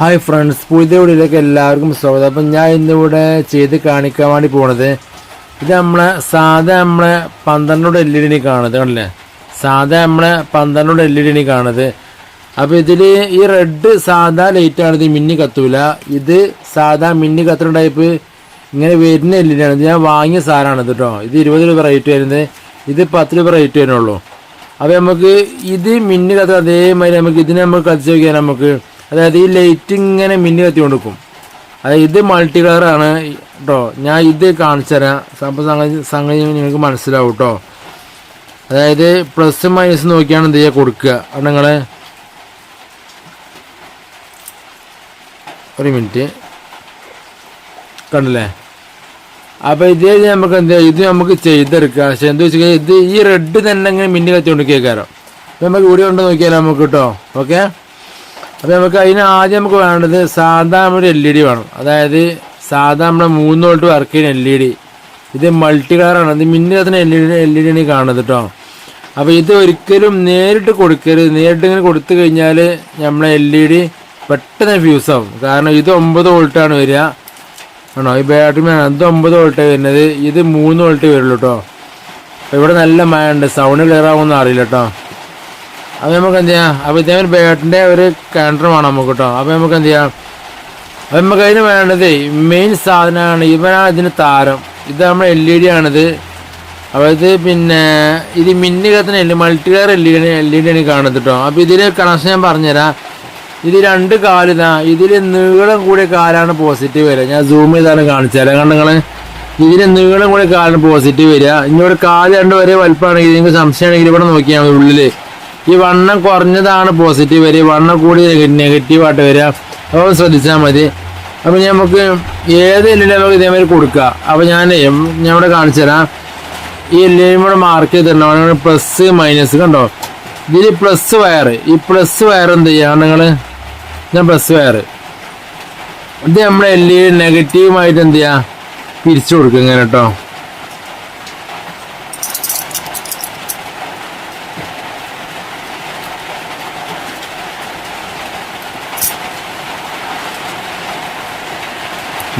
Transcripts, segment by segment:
Hi friends പുതിയ വീഡിയോയിലേക്ക് എല്ലാവർക്കും സ്വാഗതം. അപ്പം ഞാൻ ഇന്നിവിടെ ചെയ്ത് കാണിക്കാൻ വേണ്ടി പോണത് ഇത് നമ്മളെ സാധാ നമ്മളെ പന്ത്രണ്ടോട് എൽ ഇ ഡി കാണുന്നത് കണ്ടില്ലേ? സാധാ നമ്മളെ പന്ത്രണ്ടോട് എൽ ഇ ഡി കാണുന്നത്. അപ്പോൾ ഇതിൽ ഈ റെഡ് സാധാ ലൈറ്റ് ഇത് മിന്നി കത്തൂല. ഇത് സാധാ മിന്നി കത്തുന്ന ടൈപ്പ് ഇങ്ങനെ വരുന്ന എൽ ഇ ഡി ആണ് ഇത് ഞാൻ വാങ്ങിയ സാധനമാണ് കേട്ടോ ഇത് ഇരുപത് രൂപ റേറ്റ് വരുന്നത്. ഇത് പത്ത് രൂപ റേറ്റ് വരുന്നുള്ളൂ അപ്പോൾ നമുക്ക് ഇത് മിന്നി കത്ത് അതേമാതിരി നമുക്ക് ഇതിനെ നമുക്ക് കത്തിച്ച് നോക്കിയാൽ നമുക്ക് അതായത് ഈ ലൈറ്റ് ഇങ്ങനെ മിന്നി കത്തി നിൽക്കും അതായത് ഇത് മൾട്ടി ആണ് കേട്ടോ ഞാൻ ഇത് കാണിച്ചു തരാം അപ്പോൾ സംഗതി സംഗതി നിങ്ങൾക്ക് മനസ്സിലാവും കേട്ടോ അതായത് പ്ലസ് മൈനസ് നോക്കിയാണ് എന്ത് ചെയ്യുക കൊടുക്കുക. അത് നിങ്ങൾ ഒരു മിനിറ്റ് കണ്ടില്ലേ? അപ്പൊ ഇതേ നമുക്ക് എന്ത്? ഇത് നമുക്ക് ചെയ്തെടുക്കുക. പക്ഷെ എന്താ വെച്ചാൽ ഇത് ഈ റെഡ് തന്നെ ഇങ്ങനെ മിന്നി കത്തിക്കൊണ്ട് കേൾക്കാറോ നമുക്ക് ഇവിടെ ഉണ്ടോ നോക്കിയാലോ നമുക്ക് കേട്ടോ ഓക്കെ അപ്പൊ നമുക്ക് അതിന് ആദ്യം നമുക്ക് വേണ്ടത് സാധാ ഒരു എൽ ഇ ഡി വേണം. അതായത് സാധാ നമ്മുടെ മൂന്ന് വോൾട്ട് വർക്ക് ചെയ്യുന്ന എൽ ഇ ഡി ഇത് മൾട്ടി കളറാണ് ഇത് മിന്നി കത്തുന്ന L E D L E D ആണ് കാണുന്നത് കേട്ടോ അപ്പോൾ ഇത് ഒരിക്കലും നേരിട്ട് കൊടുക്കരുത്. നേരിട്ട് ഇങ്ങനെ കൊടുത്തു കഴിഞ്ഞാൽ നമ്മളെ എൽ ഇ ഡി പെട്ടെന്ന് ഫ്യൂസ് ആവും. കാരണം ഇത് ഒമ്പത് വോൾട്ടാണ് വരിക. ആണോ? ഈ ബാറ്ററി അത് ഒമ്പത് വോൾട്ട് വരുന്നത്. ഇത് മൂന്ന് വോൾട്ട് വരുള്ളൂ കേട്ടോ ഇവിടെ നല്ല മഴ ഉണ്ട്. സൗണ്ട് ക്ലിയർ ആവുമെന്ന് അറിയില്ല കേട്ടോ അപ്പോൾ നമുക്ക് എന്ത് ചെയ്യാം അപ്പോൾ ഇതേപോലെ ബേട്ടിന്റെ ഒരു കൗണ്ടർ വേണം നമുക്ക് കേട്ടോ അപ്പോൾ നമുക്ക് എന്ത് ചെയ്യാം അപ്പോൾ നമുക്ക് അതിന് വേണ്ടത് മെയിൻ സാധനമാണ് ഇവനാണ് ഇതിന് താരം. ഇത് നമ്മുടെ എൽ ഇ ഡി ആണിത്. ഇത് പിന്നെ ഇത് മിന്നി കത്തിന് L multi colour L E D L E D ആണ് കാണുന്നത് കേട്ടോ അപ്പോൾ ഇതിൽ കണക്ഷൻ ഞാൻ പറഞ്ഞുതരാം. ഇത് രണ്ട് കാലിതാ ഇതിൽ നീളം കൂടിയ കാലാണ് പോസിറ്റീവ് വരിക. ഞാൻ സൂം ചെയ്താണ് കാണിച്ചാലേ കാരണം നിങ്ങൾ ഇതിൽ നീളം കൂടിയ കാലാണ് പോസിറ്റീവ് വരിക. ഇനിയൊരു കാൽ രണ്ട് വരെ വലുപ്പമാണെങ്കിൽ നിങ്ങൾക്ക് സംശയമാണെങ്കിൽ ഇവിടെ നോക്കിയാൽ മതി ഉള്ളിൽ ഈ വണ്ണം കുറഞ്ഞതാണ് പോസിറ്റീവ് വരിക. വണ്ണം കൂടി നെഗറ്റീവ് ആയിട്ട് വരിക. അപ്പോൾ ശ്രദ്ധിച്ചാൽ മതി. അപ്പോൾ നമുക്ക് ഏത് എല്ലിലും നമുക്ക് ഇതേമാതിരി കൊടുക്കുക. അപ്പോൾ ഞാൻ ഞാൻ ഇവിടെ കാണിച്ചു തരാം. ഈ എല്ലിനും കൂടെ മാർക്ക് ചെയ്തിട്ടുണ്ടാവും പ്ലസ് മൈനസ് കണ്ടോ? ഇതിൽ പ്ലസ് വയർ ഈ പ്ലസ് വയർ എന്ത് ചെയ്യുക നിങ്ങൾ ഞാൻ പ്ലസ് വയർ ഇത് നമ്മുടെ എല്ലിൽ നെഗറ്റീവുമായിട്ട് എന്ത് ചെയ്യുക പിരിച്ചു കൊടുക്കുക ഇങ്ങനെ കേട്ടോ.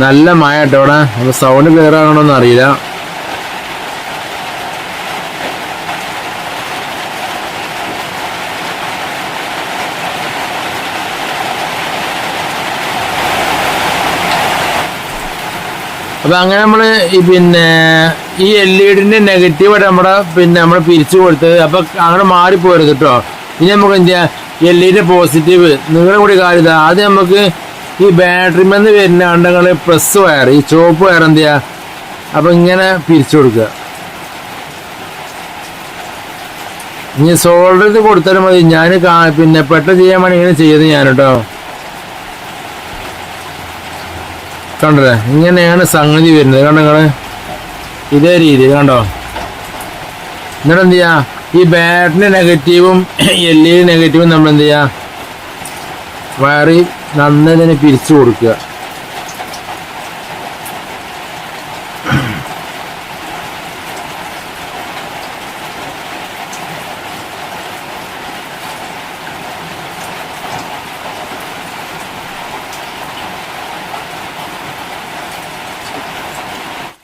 നല്ല മഴ കേട്ടോ ഇവിടെ അപ്പോൾ സൗണ്ട് ക്ലിയർ ആകണമെന്ന് അറിയില്ല. അപ്പൊ അങ്ങനെ നമ്മൾ ഈ പിന്നെ ഈ എൽ ഇ ഡിന്റെ നെഗറ്റീവായിട്ട് നമ്മുടെ പിന്നെ നമ്മൾ പിരിച്ചു കൊടുത്തത്. അപ്പൊ അങ്ങനെ മാറിപ്പോരുത് കേട്ടോ. ഇനി നമുക്ക് എന്ത് ചെയ്യാം? എൽ ഇ ഡി പോസിറ്റീവ് നിങ്ങളുടെ കൂടി കാര്യത ആദ്യം നമുക്ക് ഈ ബാറ്ററിമെന്ന് വരുന്ന അണ്ടങ്ങൾ പ്ലസ് വയർ ഈ ചുവപ്പ് വയർ എന്ത് ചെയ്യുക അപ്പം ഇങ്ങനെ പിരിച്ചു കൊടുക്കുക. ഇനി സോൾഡർ കൊടുത്താലും മതി. ഞാൻ പിന്നെ പെട്ടെന്ന് ചെയ്യാൻ വേണ്ടി ഇങ്ങനെ ചെയ്യുന്നത് ഞാൻ കേട്ടോ കണ്ടല്ലേ? ഇങ്ങനെയാണ് സംഗതി വരുന്നത്. കണ്ടോ നിങ്ങൾ ഇതേ രീതി കണ്ടോ? എന്നിട്ട് എന്ത് ചെയ്യാ ഈ ബാറ്ററി നെഗറ്റീവും എൽ ഇ നെഗറ്റീവും നമ്മൾ എന്ത് ചെയ്യുക വയറി നന്നായി പിരിച്ചു കൊടുക്കുക.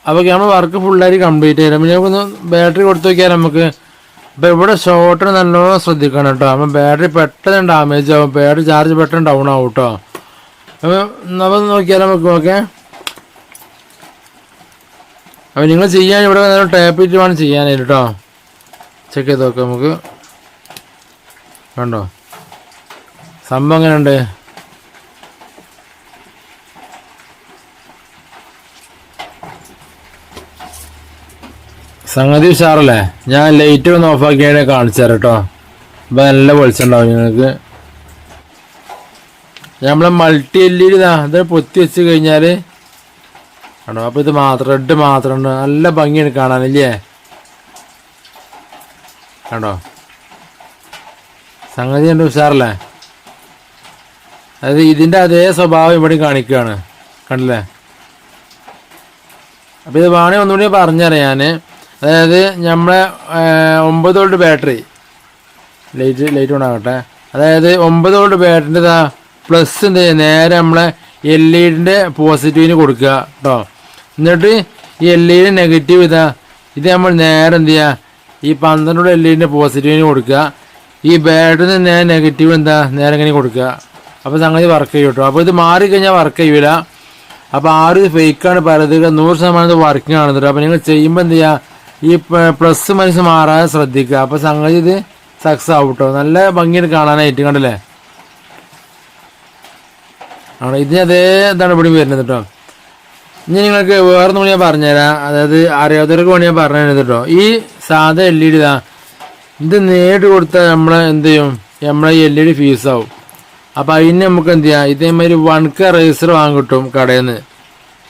അപ്പോൾ നമ്മൾ വർക്ക് ഫുള്ളായിട്ട് കംപ്ലീറ്റ് ചെയ്യാം പിന്നെ ബാറ്ററി കൊടുത്തു നോക്കിയാൽ നമുക്ക് ഇപ്പോൾ ഇവിടെ ഷോർട്ടിന് നല്ലോണം ശ്രദ്ധിക്കണം കേട്ടോ. അപ്പം ബാറ്ററി പെട്ടെന്ന് ഡാമേജ് ആവും. ബാറ്ററി ചാർജ് പെട്ടെന്ന് ഡൗൺ ആവും കേട്ടോ. നമ്മൾ നോക്കിയാൽ നമുക്ക് ഓക്കെ അപ്പം നിങ്ങൾ ചെയ്യാൻ ഇവിടെ ടാപ്പ് ടാപ്പിറ്റ് വേണം ചെയ്യാനായിട്ട് കേട്ടോ. ചെക്ക് ചെയ്ത് നോക്കാം നമുക്ക്. കണ്ടോ? സംഭവം എങ്ങനെയുണ്ട്? സംഗതി ഉഷാറല്ലേ? ഞാൻ ലൈറ്റ് ഒന്ന് ഓഫ് ആക്കിയാൽ കാണിച്ചു തരാം കേട്ടോ അപ്പൊ നല്ല വെളിച്ചുണ്ടാവും നിങ്ങൾക്ക്. നമ്മളെ മൾട്ടി എൽ ഇ ഡി ഇത് പൊത്തി വെച്ച് കഴിഞ്ഞാൽ ആണോ? അപ്പൊ ഇത് മാത്രം റെഡ് മാത്രം ഉണ്ട് നല്ല ഭംഗിയാണ് കാണാനില്ലേ കണ്ടോ സംഗതി ഉണ്ട് ഉഷാറല്ലേ? അതായത് ഇതിന്റെ അതേ സ്വഭാവം ഇവിടെ കാണിക്കുകയാണ്. കണ്ടില്ലേ? അപ്പൊ ഇത് വേണേ ഒന്നുകൂടി പറഞ്ഞുതരാം അതായത് നമ്മളെ ഒമ്പത് വോൾട്ട് ബാറ്ററി. ലൈറ്റ് ലൈറ്റ് കൊണ്ടാകട്ടെ അതായത് ഒമ്പത് വോൾട്ട് ബാറ്ററിന്റെ പ്ലസ് എന്ത് നേരെ നമ്മളെ എൽ ഇഡിന്റെ പോസിറ്റീവിന് കൊടുക്കുക കേട്ടോ എന്നിട്ട് ഈ എൽ ഇയുടെ നെഗറ്റീവ് ഇതാ ഇത് നമ്മൾ നേരെ എന്ത് ചെയ്യുക? ഈ പന്ത്രണ്ട് എൽ ഇഡിന്റെ പോസിറ്റീവിന് കൊടുക്കുക. ഈ ബാറ്ററിന് നേരെ നെഗറ്റീവ് എന്താ? നേരെ ഇങ്ങനെ കൊടുക്കുക. അപ്പോൾ സംഗതി വർക്ക് ചെയ്യും കേട്ടോ അപ്പോൾ ഇത് മാറിക്കഴിഞ്ഞാൽ വർക്ക് ചെയ്യൂല. അപ്പോൾ ആറ് ഫേക്കാണ് പറയുന്നത് നൂറ് ശതമാനം ഇത് വർക്കിംഗ് ആണ് കേട്ടോ അപ്പോൾ നിങ്ങൾ ചെയ്യുമ്പോൾ എന്ത് ചെയ്യുക? ഈ പ്ലസ് മനസ്സ് മാറാതെ ശ്രദ്ധിക്കുക. അപ്പോൾ സംഗതി ഇത് സക്സസ് ആവും കേട്ടോ നല്ല ഭംഗിയായിട്ട് കാണാനായിട്ട് കണ്ടല്ലേ? ആണ്? ഇതിന് അതേ ഇവിടെ വരുന്നത് കേട്ടോ. ഇനി നിങ്ങൾക്ക് വേറൊന്നും കൂടി ഞാൻ പറഞ്ഞുതരാം. അതായത് അറിയാത്തവർക്ക് വേണ്ടി ഞാൻ പറഞ്ഞു തരുന്നത് കേട്ടോ. ഈ സാധാ എൽ ഇ ഡി ഇതാ. ഇത് നേരിട്ട് കൊടുത്താൽ നമ്മളെ എന്ത് ചെയ്യും? നമ്മളെ എൽ ഇ ഡി ഫീസാവും ആവും. അപ്പം അതിന് നമുക്ക് എന്ത് ചെയ്യാം? ഇതേമാതിരി വൺ കെ റേസർ വാങ്ങിക്കിട്ടും കടയിൽ നിന്ന്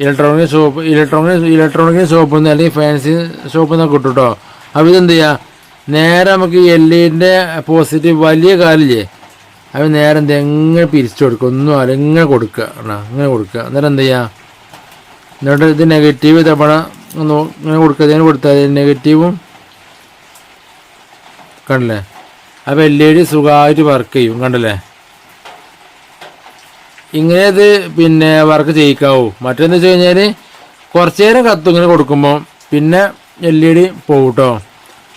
ഇലക്ട്രോണിക് ഷോപ്പ് ഇലക്ട്രോണിക് ഇലക്ട്രോണിക് ഷോപ്പിൽ നിന്ന് അല്ലെങ്കിൽ ഫാൻസി ഷോപ്പിൽ നിന്ന് കിട്ടും കേട്ടോ അപ്പോൾ ഇതെന്ത് ചെയ്യുക നേരെ നമുക്ക് എൽ ഇന്റെ പോസിറ്റീവ് വലിയ കാലില്ലേ? അത് നേരെ എന്ത് എങ്ങനെ പിരിച്ചു കൊടുക്കുക ഒന്നും അല്ല ഇങ്ങനെ കൊടുക്കുക. ഇങ്ങനെ കൊടുക്കുക. എന്നിട്ട് എന്ത് ചെയ്യുക എന്നിട്ട് ഇത് നെഗറ്റീവ് തവണ ഇങ്ങനെ കൊടുക്കുക. ഇതിന് കൊടുത്താൽ നെഗറ്റീവും കണ്ടില്ലേ? അപ്പോൾ എൽ ഇ ഡി സുഖമായിട്ട് വർക്ക് ചെയ്യും. കണ്ടില്ലേ? ഇങ്ങനെ ഇത് പിന്നെ വർക്ക് ചെയ്യിക്കാവൂ. മറ്റെന്ന് വെച്ച് കഴിഞ്ഞാൽ കുറച്ച് നേരം കത്തും ഇങ്ങനെ കൊടുക്കുമ്പോൾ പിന്നെ എൽ ഇ ഡി പോകും കേട്ടോ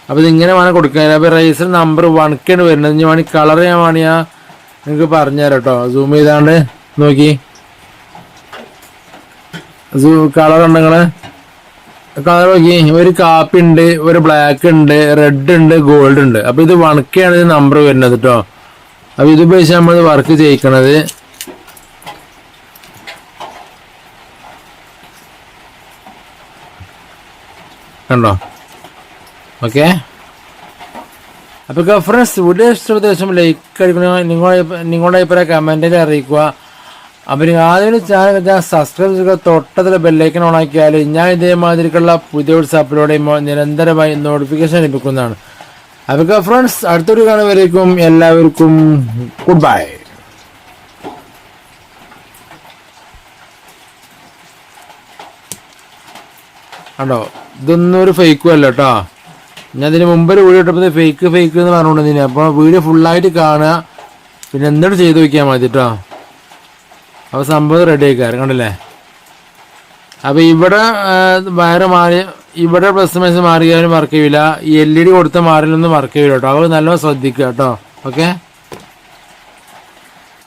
അപ്പോൾ ഇതിങ്ങനെ വേണം കൊടുക്കാൻ. അപ്പോൾ റൈസർ നമ്പർ വണക്കാണ് വരുന്നത്. ഇനി വേണമെങ്കിൽ കളർ ഞാൻ വേണമെങ്കിൽ ആ നിങ്ങൾക്ക് പറഞ്ഞുതരാം കേട്ടോ സൂം ചെയ്താണ്ട് നോക്കി. കളർ ഉണ്ട് നിങ്ങൾ? കളർ നോക്കി. ഒരു കാപ്പി ഉണ്ട് ഒരു ബ്ലാക്ക് ഉണ്ട് റെഡ് ഉണ്ട് ഗോൾഡ് ഉണ്ട്. അപ്പോൾ ഇത് വണക്കയാണ് ഇത് നമ്പർ വരുന്നത് കേട്ടോ അപ്പോൾ ഇത് ഉപയോഗിച്ച് നമ്മൾ വർക്ക് ചെയ്യിക്കണത് കണ്ടോ? ഓക്കെ? അപ്പോൾ ഫ്രണ്ട്സ് വീഡിയോ ഇഷ്ടപ്പെട്ട ശേഷം ലൈക്ക് അടിക്കണ. നിങ്ങളുടെ നിങ്ങളുടെ അഭിപ്രായം കമന്റിൽ അറിയിക്കുക. നിങ്ങൾ ആദ്യം ചാനൽ സബ്സ്ക്രൈബ് ചെയ്യുക. തൊട്ടത്തിൽ ബെല്ലൈക്കൻ ഓൺ ആക്കിയാൽ ഞാൻ ഇതേമാതിരിക്കുള്ള പുതിയ ഒരു അപ്ലോഡ് ചെയ്യുമ്പോൾ നിരന്തരമായി നോട്ടിഫിക്കേഷൻ ലഭിക്കുന്നതാണ്. അപ്പോൾ ഫ്രണ്ട്സ് അടുത്തൊരു കാണുവരേക്കും എല്ലാവർക്കും ഗുഡ് ബൈ കണ്ടോ? ഇതൊന്നും ഒരു ഫേക്കും അല്ല കേട്ടോ ഞാൻ ഇതിന് മുമ്പ് ഒരു വീഡിയോ ഇട്ടപ്പോൾ ഫേക്ക് ഫേക്ക് എന്ന് പറഞ്ഞുകൊണ്ടിരുന്നു അപ്പോൾ വീഡിയോ ഫുള്ളായിട്ട് കാണുക. പിന്നെ എന്തോട് ചെയ്ത് നോക്കിയാൽ മതി കേട്ടോ അപ്പോൾ സംഭവം റെഡി ആയിക്കാറ് കണ്ടില്ലേ? അപ്പോൾ ഇവിടെ വയറ് മാറി ഇവിടെ പ്ലസ് മൈനസ് മാറിയാലും വർക്ക് ചെയ്യില്ല ഈ എൽ ഇ ഡി കൊടുത്ത മാറിലൊന്നും വർക്ക് ചെയ്യില്ല കേട്ടോ അത് നല്ലോണം ശ്രദ്ധിക്കുക കേട്ടോ ഓക്കെ